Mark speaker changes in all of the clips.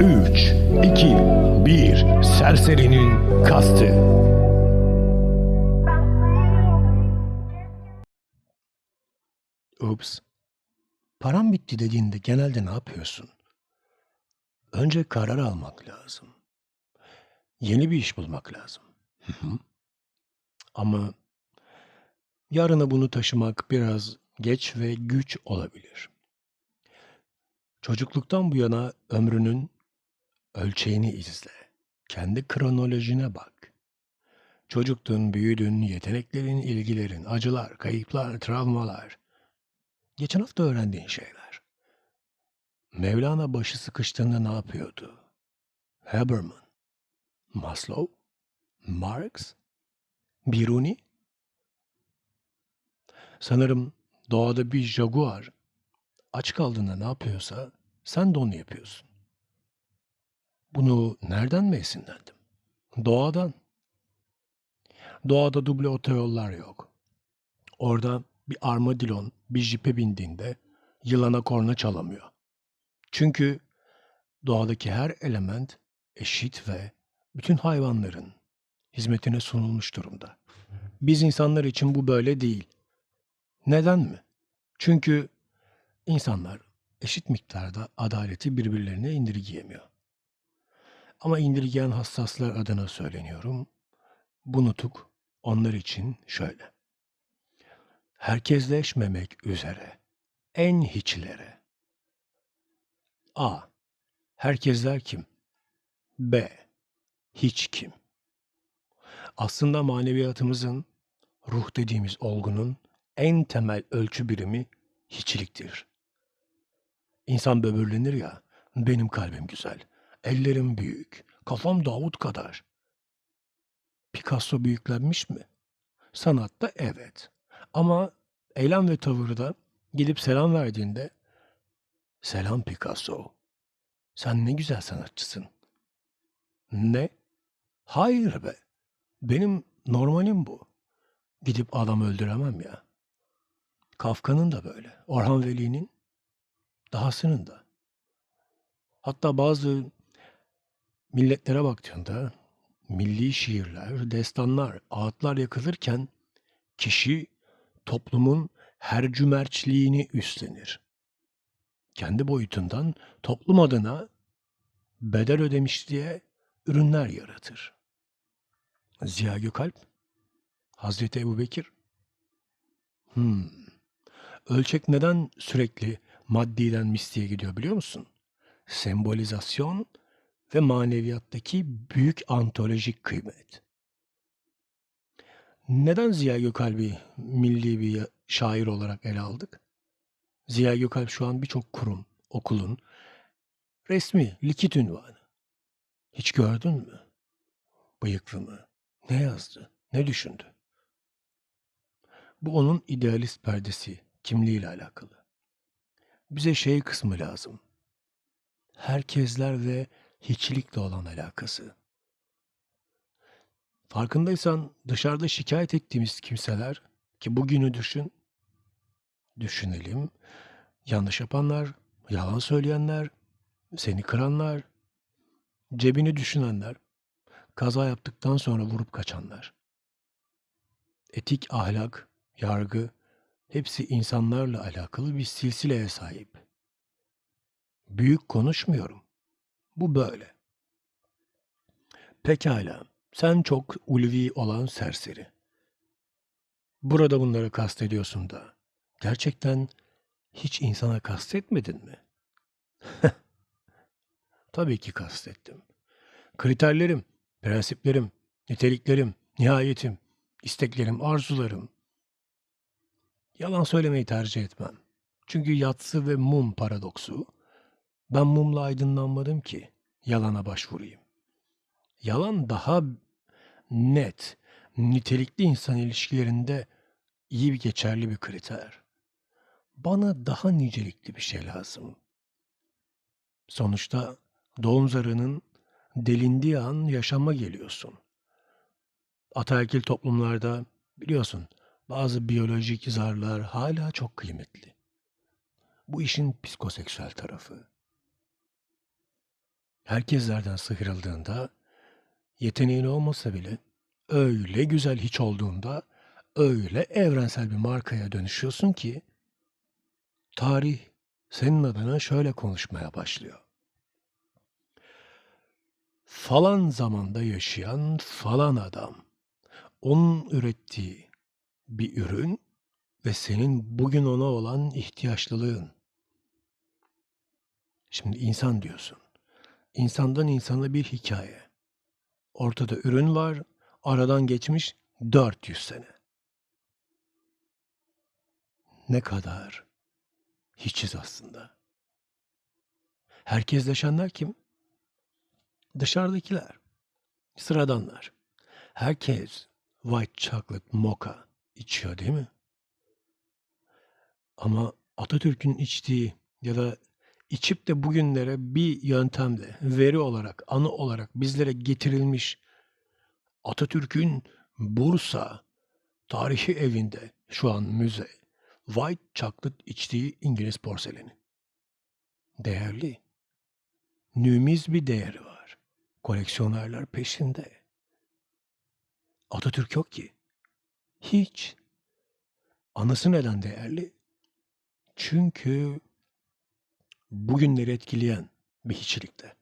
Speaker 1: 3, 2, 1. Serserinin kastı. Ups. Param bitti dediğinde genelde ne yapıyorsun? Önce karar almak lazım. Yeni bir iş bulmak lazım. Ama yarına bunu taşımak biraz geç ve güç olabilir. Çocukluktan bu yana ömrünün ölçeğini izle. Kendi kronolojine bak. Çocuktun, büyüdün, yeteneklerin, ilgilerin, acılar, kayıplar, travmalar. Geçen hafta öğrendiğin şeyler. Mevlana başı sıkıştığında ne yapıyordu? Haberman, Maslow, Marx, Biruni. Sanırım doğada bir jaguar aç kaldığında ne yapıyorsa sen de onu yapıyorsun. Bunu nereden mi esinlendim? Doğadan. Doğada duble otoyollar yok. Orada bir armadilon bir jipe bindiğinde yılana korna çalamıyor. Çünkü doğadaki her element eşit ve bütün hayvanların hizmetine sunulmuş durumda. Biz insanlar için bu böyle değil. Neden mi? Çünkü insanlar eşit miktarda adaleti birbirlerine indirgeyemiyor. Ama indirgeyen hassaslar adına söyleniyorum. Bu nutuk onlar için şöyle. Herkesleşmemek üzere en hiçlere. A. Herkesler kim? B. Hiç kim? Aslında maneviyatımızın, ruh dediğimiz olgunun en temel ölçü birimi hiçliktir. İnsan böbürlenir ya, benim kalbim güzel, ellerim büyük, kafam Davut kadar. Picasso büyüklenmiş mi? Sanatta evet. Ama eylem ve tavırda gidip selam verdiğinde selam Picasso. Sen ne güzel sanatçısın. Ne? Hayır be. Benim normalim bu. Gidip adam öldüremem ya. Kafka'nın da böyle. Orhan Veli'nin dahasının da. Hatta bazı milletlere baktığında milli şiirler, destanlar, ağıtlar yakılırken kişi toplumun her cümerçliğini üstlenir. Kendi boyutundan toplum adına bedel ödemiş diye ürünler yaratır. Ziya Gökalp, Hazreti Ebu Bekir. Hmm. Ölçek neden sürekli maddiden mistiğe gidiyor biliyor musun? Sembolizasyon ve maneviyattaki büyük antolojik kıymet. Neden Ziya Gökalp'i milli bir şair olarak ele aldık? Ziya Gökalp şu an birçok kurum, okulun resmi, likit ünvanı. Hiç gördün mü? Bıyıklı mı? Ne yazdı? Ne düşündü? Bu onun idealist perdesi, kimliğiyle alakalı. Bize şey kısmı lazım. Herkesler ve hiçlikle olan alakası. Farkındaysan dışarıda şikayet ettiğimiz kimseler ki bugünü düşün, düşünelim. Yanlış yapanlar, yalan söyleyenler, seni kıranlar, cebini düşünenler, kaza yaptıktan sonra vurup kaçanlar. Etik, ahlak, yargı hepsi insanlarla alakalı bir silsileye sahip. Büyük konuşmuyorum. Bu böyle. Pekala, sen çok ulvi olan serseri. Burada bunları kastediyorsun da, gerçekten hiç insana kastetmedin mi? Tabii ki kastettim. Kriterlerim, prensiplerim, niteliklerim, nihayetim, isteklerim, arzularım. Yalan söylemeyi tercih etmem. Çünkü yatsı ve mum paradoksu, ben mumla aydınlanmadım ki yalana başvurayım. Yalan daha net, nitelikli insan ilişkilerinde iyi bir geçerli bir kriter. Bana daha nicelikli bir şey lazım. Sonuçta doğum zarının delindiği an yaşama geliyorsun. Ataerkil toplumlarda biliyorsun bazı biyolojik zarlar hala çok kıymetli. Bu işin psikoseksüel tarafı. Herkeslerden sıyrıldığında, yeteneğin olmasa bile öyle güzel hiç olduğunda, öyle evrensel bir markaya dönüşüyorsun ki tarih senin adına şöyle konuşmaya başlıyor. Falan zamanda yaşayan falan adam, onun ürettiği bir ürün ve senin bugün ona olan ihtiyaçlılığın. Şimdi insan diyorsun. İnsandan insana bir hikaye. Ortada ürün var, aradan geçmiş 400 sene. Ne kadar hiçiz aslında. Herkesleşenler kim? Dışarıdakiler. Sıradanlar. Herkes white chocolate mocha içiyor değil mi? Ama Atatürk'ün içtiği ya da içip de bugünlere bir yöntemle, veri olarak, anı olarak bizlere getirilmiş Atatürk'ün Bursa tarihi evinde şu an müze white chocolate içtiği İngiliz porseleni. Değerli. Nümiz bir değeri var. Koleksiyonerler peşinde. Atatürk yok ki. Hiç. Anısı neden değerli? Çünkü bugünleri etkileyen bir hiçlikte.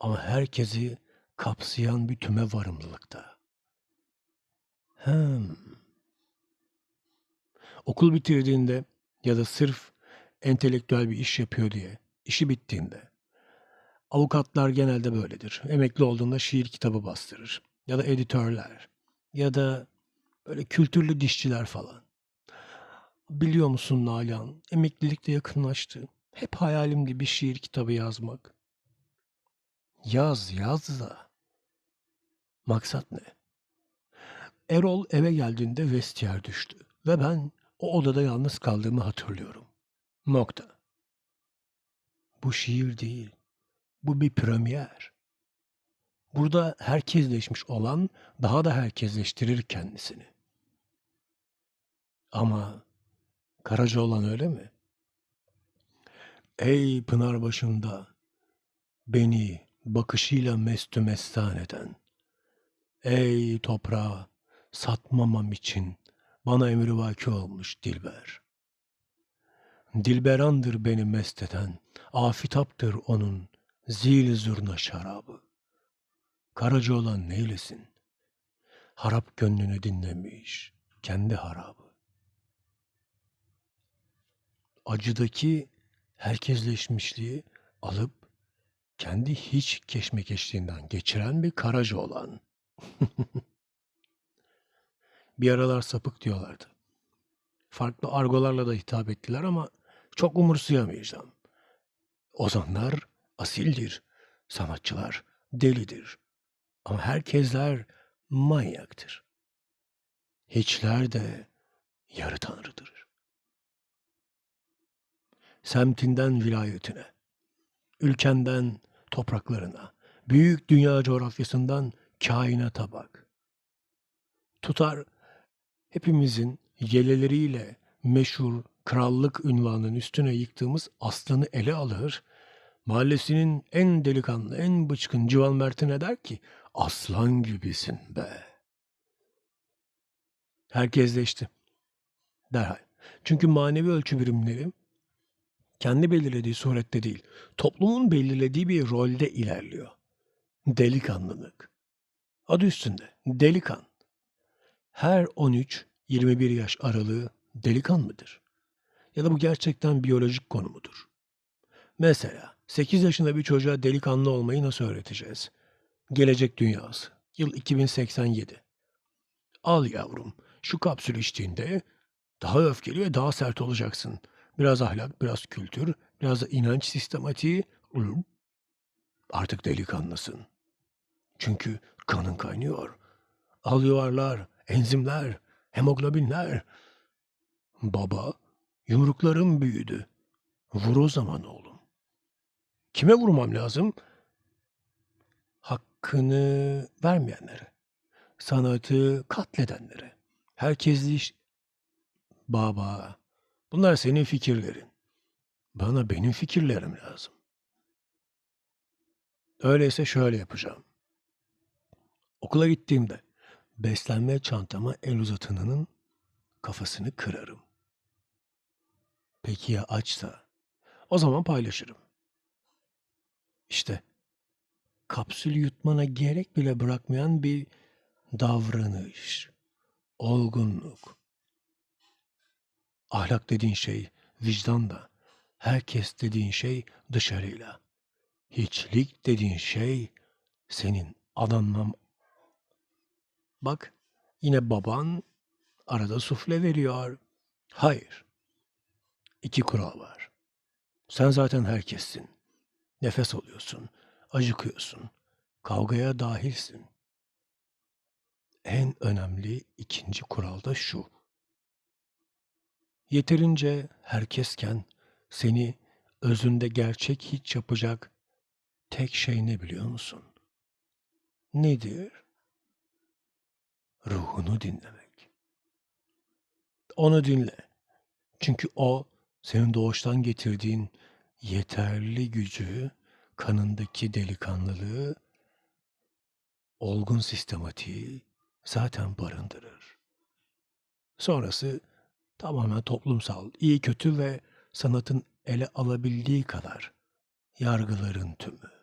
Speaker 1: Ama herkesi kapsayan bir tüme varımlılıkta. Hem. Okul bitirdiğinde ya da sırf entelektüel bir iş yapıyor diye işi bittiğinde avukatlar genelde böyledir. Emekli olduğunda şiir kitabı bastırır ya da editörler ya da böyle kültürlü dişçiler falan. Biliyor musun Nalan, emeklilik de yakınlaştı. Hep hayalimdi bir şiir kitabı yazmak. Yaz, yaz da. Maksat ne? Erol eve geldiğinde vestiyer düştü ve ben o odada yalnız kaldığımı hatırlıyorum. Nokta. Bu şiir değil. Bu bir premier. Burada herkesleşmiş olan daha da herkesleştirir kendisini. Ama Karaca olan öyle mi? Ey pınar başında beni bakışıyla mestü mestan eden. Ey toprağa satmamam için bana emri vaki olmuş Dilber. Dilberandır beni mest eden, afitaptır onun zil zurna şarabı. Karaca olan neylesin? Harap gönlünü dinlemiş, kendi harabı. Acıdaki herkesleşmişliği alıp kendi hiç keşmekeşliğinden geçiren bir karaca olan. bir aralar sapık diyorlardı. Farklı argolarla da hitap ettiler ama çok umursayamayacağım. Ozanlar asildir, sanatçılar delidir. Ama herkesler manyaktır. Hiçler de yarı tanrıdır. Semtinden vilayetine, ülkenden topraklarına, büyük dünya coğrafyasından kainata bak. Tutar hepimizin yeleleriyle meşhur krallık ünvanının üstüne yıktığımız aslanı ele alır, mahallesinin en delikanlı, en bıçkın Civan Mert'ine der ki, aslan gibisin be. Herkesleşti. Derhal. Çünkü manevi ölçü birimleri kendi belirlediği surette değil, toplumun belirlediği bir rolde ilerliyor. Delikanlılık. Adı üstünde. Delikan. Her 13-21 yaş aralığı delikan mıdır? Ya da bu gerçekten biyolojik konu mudur? Mesela 8 yaşında bir çocuğa delikanlı olmayı nasıl öğreteceğiz? Gelecek dünyası. Yıl 2087. Al yavrum, şu kapsül içtiğinde daha öfkeli ve daha sert olacaksın. Biraz ahlak, biraz kültür, biraz da inanç sistematiği. Artık delikanlısın. Çünkü kanın kaynıyor. Al yuvarlar, enzimler, hemoglobinler. Baba, yumruklarım büyüdü. Vur o zaman oğlum. Kime vurmam lazım? Hakkını vermeyenlere. Sanatı katledenlere. Herkesli iş... Baba, bunlar senin fikirlerin. Bana benim fikirlerim lazım. Öyleyse şöyle yapacağım. Okula gittiğimde beslenme çantama el uzatanının kafasını kırarım. Peki ya açsa? O zaman paylaşırım. İşte kapsül yutmana gerek bile bırakmayan bir davranış, olgunluk. Ahlak dediğin şey vicdanla, herkes dediğin şey dışarıyla. Hiçlik dediğin şey senin adanmam. Bak yine baban arada sufle veriyor. Hayır. İki kural var. Sen zaten herkessin. Nefes alıyorsun, acıkıyorsun, kavgaya dahilsin. En önemli ikinci kural da şu. Yeterince herkesken seni özünde gerçek hiç yapacak tek şey ne biliyor musun? Nedir? Ruhunu dinlemek. Onu dinle. Çünkü o senin doğuştan getirdiğin yeterli gücü, kanındaki delikanlılığı, olgun sistematiği zaten barındırır. Sonrası tamamen toplumsal, iyi kötü ve sanatın ele alabildiği kadar yargıların tümü.